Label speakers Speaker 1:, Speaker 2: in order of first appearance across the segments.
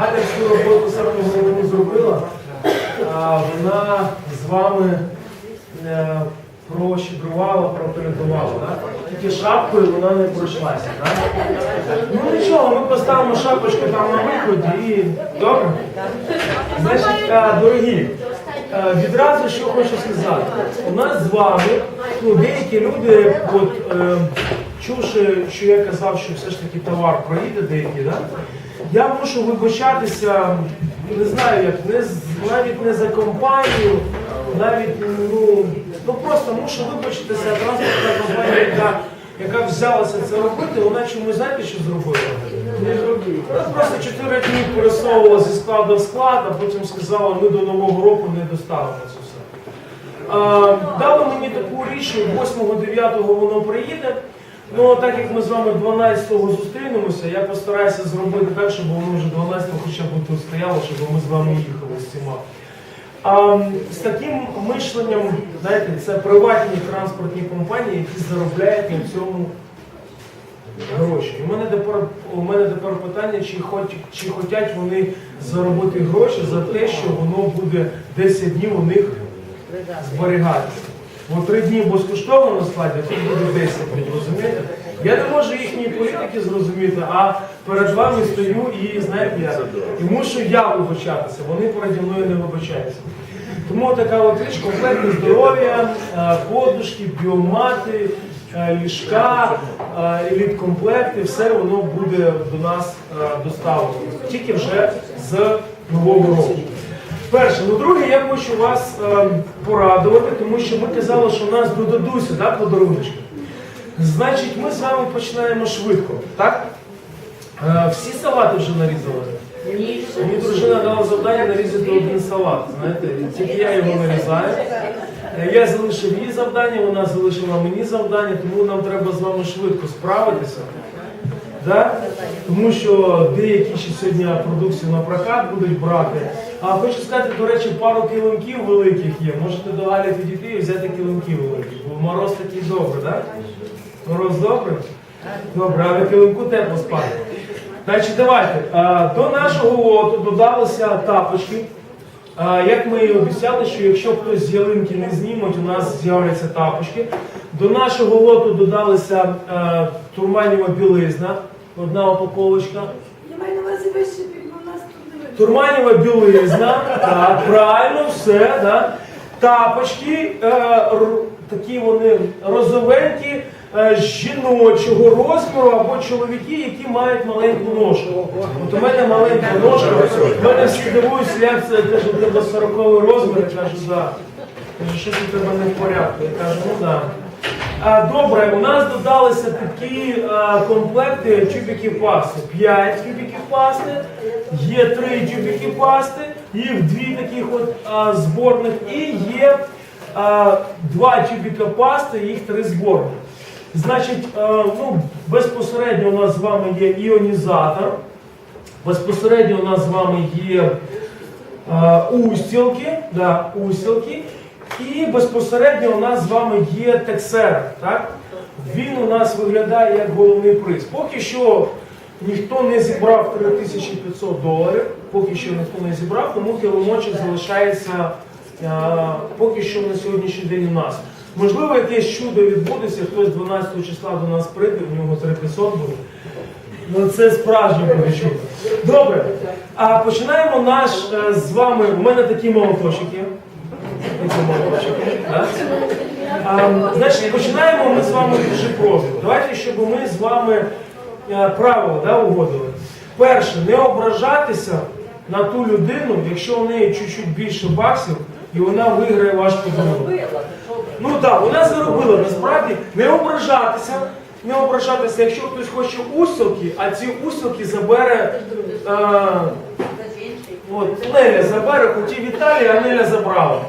Speaker 1: Галя всю роботу саме головну зробила, вона з вами е, прощедрувала, пропередувала. Тільки шапкою вона не пройшлася. Да? Ну нічого, ми поставимо шапочку там на виході і добре. Значить, е, дорогі, е, відразу що хочу сказати. У нас з вами ну, деякі люди, от, е, чувши, що я казав, що все ж таки товар проїде деякий, да? я мушу вибачатися, не знаю як, не з- навіть не за компанію, навіть ну, ну просто мушу вибачитися транспортна компанія, яка, яка взялася це робити, вона чомусь знаєте, що зробила? Не зробила. Вона просто 4 дні пересовувала зі складу в склад, а потім сказала, ми до Нового року не доставимо це все. А, Дали мені таку річ, 8-9 воно приїде. Ну, так як ми з вами 12-го зустрінемося, я постараюся зробити так, щоб воно вже 12-го хоча б тут стояло, щоб ми з вами їхали з цими. А, з таким мишленням, знаєте, це приватні транспортні компанії, які заробляють на цьому гроші. І У мене тепер, у мене тепер питання, чи, хоч, чи хочуть вони заробити гроші за те, що воно буде 10 днів у них зберігатися. Бо три дні безкоштовно на складі, тут буде 10 днів, розумієте? Я не можу їхньої політики зрозуміти, а перед вами стою і знаєте як, і мушу я вибачатися, вони переді мною не вибачаються. Тому така от річ, комплектне здоров'я, е, подушки, біомати, е, ліжка, е, еліткомплекти, все воно буде до нас доставлено. Тільки вже з нового року. Перше, ну друге, я хочу вас е, порадувати, тому що ми казали, що у нас додадуться да, подарунки. Значить, ми з вами починаємо швидко, так? Е, всі салати вже нарізали.
Speaker 2: Ні.
Speaker 1: Мені дружина дала завдання нарізати один салат. Знаєте, тільки я його нарізаю. Е, Я залишив їй завдання, вона залишила мені завдання, тому нам треба з вами швидко справитися. Да? Тому що деякі ще сьогодні продукцію на прокат будуть брати. А хочу сказати, до речі, пару килимків великих є. Можете до Галі підійти і взяти килимки великі. Бо мороз такий добрий, так? Мороз добрий? Добре, а на килимку тепло спати. Значить, давайте. До нашого лоту додалися тапочки. Як ми і обіцяли, що якщо хтось з ялинки не знімуть, у нас з'являться тапочки. До нашого лоту додалася е, турманіва білизна, одна упаковочка.
Speaker 2: Я маю на увазі вище
Speaker 1: Турманіва білизна, так, правильно, все, да. Тапочки, е, р- такі вони розовенькі, е, жіночого розміру або чоловіки, які мають маленьку ножку. От у мене маленька ножка, в мене всі дивуються, як це каже, у 40 розмір, я кажу, да. Каже, що у тебе не в порядку? Я кажу, ну да. Добре, у нас додалися такі комплекти тюбиків пасти. П'ять тюбиків пасти, є три тюбики пасти, їх дві таких от зборних, і є два тюбика пасти, їх три зборних. Значить, ну, безпосередньо у нас з вами є іонізатор, безпосередньо у нас з вами є устілки, да, устілки. І безпосередньо у нас з вами є тексер. Так? Він у нас виглядає як головний приз. Поки що ніхто не зібрав 3500 доларів, поки що ніхто не зібрав, тому килимочок залишається а, поки що на сьогоднішній день у нас. Можливо, якесь чудо відбудеться, хтось 12 числа до нас прийде, в нього 3500 буде. Ну це справжнє буде. Добре. А починаємо наш е, з вами. У мене такі молоточки. Такі А, значить, починаємо ми з вами дуже просто. Давайте, щоб ми з вами е, правила да, угодили. Перше, не ображатися на ту людину, якщо у неї чуть-чуть більше баксів, і вона виграє ваш подарунок. Ну так, вона заробила насправді не ображатися, не ображатися, якщо хтось хоче устілки, а ці устілки забере. Е, От, Неля забере, хотів Віталій, а Неля забрала.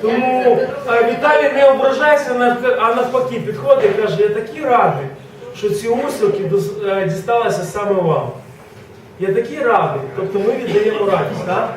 Speaker 1: Тому Віталій не ображається, а навпаки підходить і каже, я такий радий, що ці усилки е, дісталися саме вам. Я такий радий. Тобто ми віддаємо радість, так?